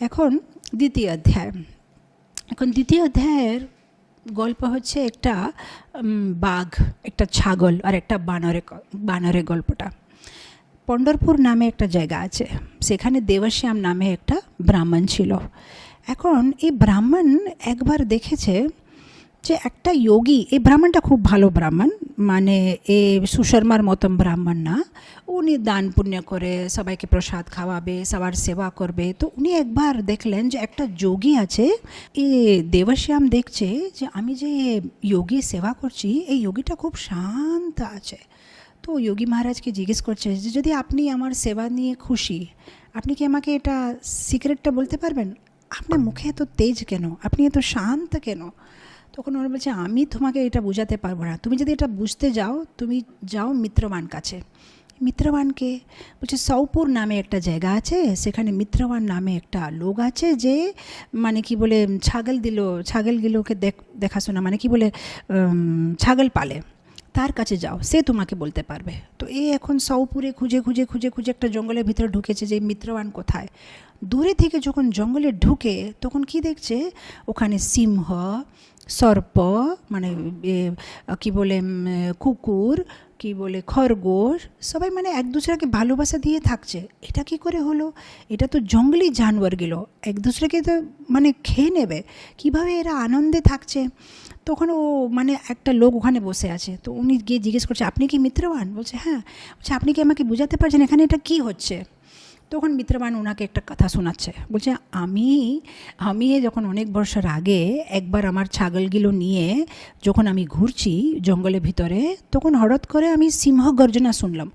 এখন দ্বিতীয় অধ্যায়। এখন দ্বিতীয় অধ্যায়ের গল্প হচ্ছে একটা বাঘ, একটা ছাগল আর একটা বানরে বানরের গল্পটা। পণ্ডরপুর নামে একটা জায়গা আছে। সেখানে দেবশ্যাম নামে একটা ব্রাহ্মণ ছিল। এখন এই ব্রাহ্মণ একবার দেখেছে যে একটা যোগী, এই ব্রাহ্মণটা খুব ভালো ব্রাহ্মণ মানে এ সুশর্মার মতন ব্রাহ্মণ না উনি দান পুণ্য করে, সবাইকে প্রসাদ খাওয়াবে, সবার সেবা করবে। তো উনি একবার দেখলেন যে একটা যোগী আছে, এ দেবশ্যাম দেখছে যে আমি যে যোগী সেবা করছি, এই যোগীটা খুব শান্ত আছে। তো যোগী মহারাজকে জিজ্ঞেস করছে যে যদি আপনি আমার সেবা নিয়ে খুশি, আপনি কি আমাকে এটা সিক্রেটটা বলতে পারবেন? আপনার মুখে এত তেজ কেন? আপনি এত শান্ত কেন? তখন ওরা বলছে, আমি তোমাকে এটা বোঝাতে পারব না। তুমি যদি এটা বুঝতে যাও, তুমি যাও মিত্রবান কাছে। মিত্রবানকে বলছে সৌপুর নামে একটা জায়গা আছে। সেখানে মিত্রবান নামে একটা লোক আছে যে মানে কি বলে, ছাগল দিল ছাগলগুলোকে দেখ, দেখাশোনা মানে কি বলে ছাগল পালে। তার কাছে যাও, সে তোমাকে বলতে পারবে। তো এ এখন সৌপুরে খুঁজে খুঁজে খুঁজে খুঁজে একটা জঙ্গলের ভিতরে ঢুকেছে যে মিত্রবান কোথায়। দূরে থেকে যখন জঙ্গলে ঢুকে, তখন কি দেখছে? ওখানে সিংহ, সর্প মানে কি বলে কুকুর, কি বলে, খরগোশ, সবাই মানে এক দুসরাকে ভালোবাসা দিয়ে থাকছে। এটা কি করে হলো? এটা তো জঙ্গলি জানোয়ারগুলো এক দুসরাকে তো মানে খেয়ে নেবে। কীভাবে এরা আনন্দে থাকছে? তখন ও মানে একটা লোক ওখানে বসে আছে। তো উনি গিয়ে জিজ্ঞেস করছে, আপনি কি মিত্রবান? বলছে হ্যাঁ। বলছে, আপনি কি আমাকে বোঝাতে পারছেন এখানে এটা কি হচ্ছে? তখন মিত্রবান ওনাকে একটা কথা শোনাচ্ছে। বলছে, আমি আমি যখন অনেক বছর আগে একবার আমার ছাগলগুলো নিয়ে যখন আমি ঘুরছি জঙ্গলের ভিতরে, তখন হঠাৎ করে আমি সিংহ গর্জনা শুনলাম।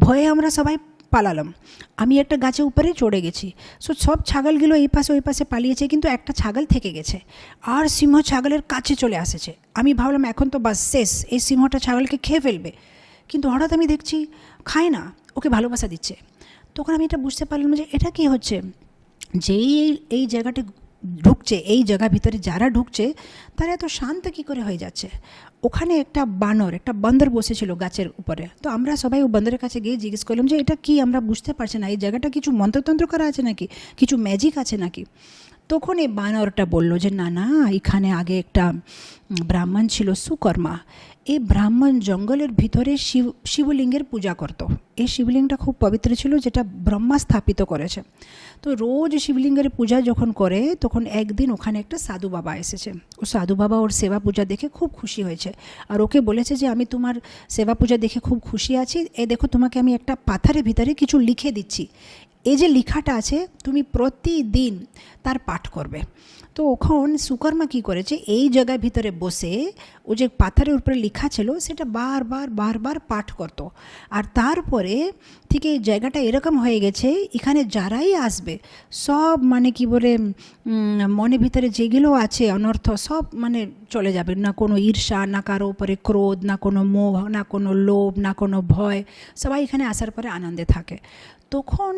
ভয়ে আমরা সবাই পালালাম। আমি একটা গাছে উপরে চড়ে গেছি। সো সব ছাগলগুলো এই পাশে ওই পাশে পালিয়েছে, কিন্তু একটা ছাগল থেকে গেছে। আর সিংহ ছাগলের কাছে চলে আসেছে। আমি ভাবলাম, এখন তো বাস শেষ। এই সিংহটা ছাগলকে খেয়ে ফেলবে। কিন্তু হঠাৎ আমি দেখছি, খায় না। ওকে ভালোবাসা দিচ্ছে। তখন আমি এটা বুঝতে পারলাম যে এটা কি হচ্ছে? যেই এই- জায়গাটি ঢুকছে, এই জায়গা ভিতরে যারা ঢুকছে, তারা এত শান্ত কী করে হয়ে যাচ্ছে? ওখানে একটা বানর, একটা বান্দর বসেছিল গাছের উপরে। তো আমরা সবাই ও বান্দরের কাছে গিয়ে জিজ্ঞেস করলাম যে, এটা কি? আমরা বুঝতে পারছি না। এই জায়গাটা কিছু মন্ত্রতন্ত্র করা আছে নাকি? কিছু ম্যাজিক আছে নাকি? তখন এই বানরটা বলল যে, না না, এখানে আগে একটা ব্রাহ্মণ ছিল সুকর্মা। এই ব্রাহ্মণ জঙ্গলের ভিতরে শিব, শিবলিঙ্গের পূজা করত। এই শিবলিঙ্গটা খুব পবিত্র ছিল, যেটা ব্রহ্মা স্থাপিত করেছে। তো রোজ শিবলিঙ্গের পূজা যখন করে, তখন একদিন ওখানে একটা সাধু বাবা এসেছে। ও সাধু বাবা ওর সেবা পূজা দেখে খুব খুশি হয়েছে। আর ওকে বলেছে যে, আমি তোমার সেবা পূজা দেখে খুব খুশি আছি। এ দেখো, তোমাকে আমি একটা পাথরের ভিতরে কিছু লিখে দিচ্ছি। এই যে লেখাটা আছে তুমি প্রতিদিন তার পাঠ করবে। তো ওখন সুকর্মা কী করেছে? এই জায়গার ভিতরে বসে ও যে পাথরের উপরে লেখা ছিল, সেটা বারবার বারবার পাঠ করতো। আর তারপরে ঠিক এই জায়গাটা এরকম হয়ে গেছে, এখানে যারাই আসবে, সব মানে কি বলে মনের ভিতরে যেগুলো আছে, অনর্থ, সব মানে চলে যাবে। না কোনো ঈর্ষা, না কারও উপরে ক্রোধ, না কোনো মোহ, না কোনো লোভ, না কোনো ভয়, সবাই এখানে আসার পরে আনন্দে থাকে। তখন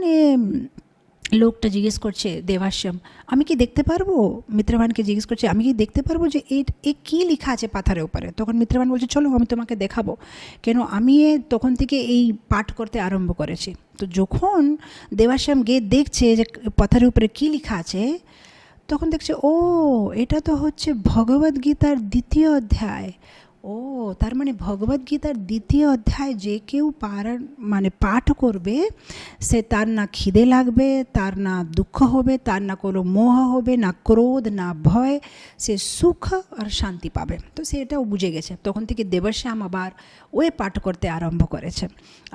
লোকটা জিজ্ঞেস করছে দেবাশ্যাম আমি কি দেখতে পারব? মিত্রবানকে জিজ্ঞেস করছে, আমি কি দেখতে পারব যে এই এ কী লেখা আছে পাথরের উপরে? তখন মিত্রবান বলছে, চলো, আমি তোমাকে দেখাবো। কেন, আমি এ তখন থেকে এই পাঠ করতে আরম্ভ করেছি। তো যখন দেবাশ্যাম গিয়ে দেখছে যে পাথরের উপরে কী লেখা আছে, তখন দেখছে, ও, এটা তো হচ্ছে ভগবদ্গীতার দ্বিতীয় অধ্যায়। ও, তার মানে ভগবদ্গীতার দ্বিতীয় অধ্যায় যে কেউ পারার মানে পাঠ করবে, সে তার না খিদে লাগবে, তার না দুঃখ হবে, তার না কোনো মোহ হবে, না ক্রোধ, না ভয়, সে সুখ আর শান্তি পাবে। তো সে এটাও বুঝে গেছে। তখন থেকে দেবশ্যাম আবার ওই পাঠ করতে আরম্ভ করেছে।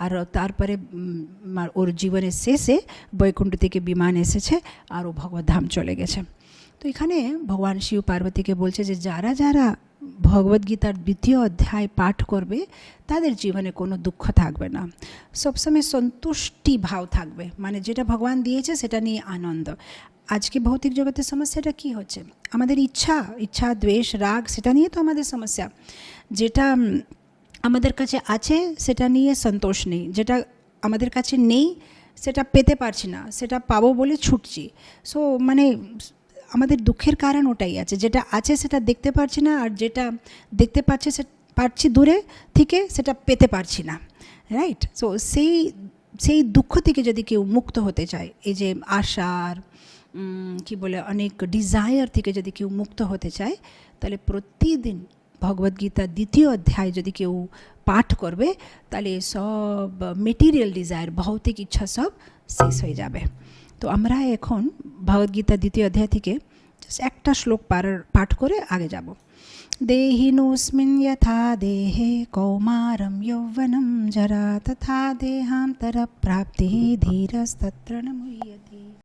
আর তারপরে ওর জীবনের শেষে বৈকুণ্ঠ থেকে বিমান এসেছে আর ও ভগবদ্ধাম চলে গেছে। তো এখানে ভগবান শিব পার্বতীকে বলছে যে, যারা যারা ভগবদ্গীতার দ্বিতীয় অধ্যায় পাঠ করবে, তাদের জীবনে কোনো দুঃখ থাকবে না। সবসময় সন্তুষ্টি ভাব থাকবে মানে যেটা ভগবান দিয়েছে সেটা নিয়ে আনন্দ। আজকে ভৌতিক জগতের সমস্যাটা কি হচ্ছে? আমাদের ইচ্ছা ইচ্ছা, দ্বেষ, রাগ, সেটা নিয়ে তো আমাদের সমস্যা। যেটা আমাদের কাছে আছে, সেটা নিয়ে সন্তোষ নেই। যেটা আমাদের কাছে নেই, সেটা পেতে পারছি না, সেটা পাবো বলে ছুটছি। সো মানে আমাদের দুঃখের কারণ ওটাই আছে। যেটা আছে সেটা দেখতে পারছি না আর যেটা দেখতে পাচ্ছি সে পারছি দূরে থেকে সেটা পেতে পারছি না। রাইট সো সেই সেই দুঃখ থেকে যদি কেউ মুক্ত হতে চায়, এই যে আশার কি বলে, অনেক ডিজায়ার থেকে যদি কেউ মুক্ত হতে চায়, তাহলে প্রতিদিন ভগবদ্গীতার দ্বিতীয় অধ্যায় যদি কেউ পাঠ করবে, তাহলে সব মেটেরিয়াল ডিজায়ার ভৌতিক ইচ্ছা সব শেষ হয়ে যাবে। তো আমরা এখন ভগবদ্গীতা দ্বিতীয় অধ্যায় থেকে জাস্ট একটা শ্লোক পাঠ করে আগে যাব দেহিনোস্মিন যথা দেহে কৌমারম যৌবনম জরা তথা দেহান্তর প্রাপ্তি ধীরস্তত্র নমুহ্যতি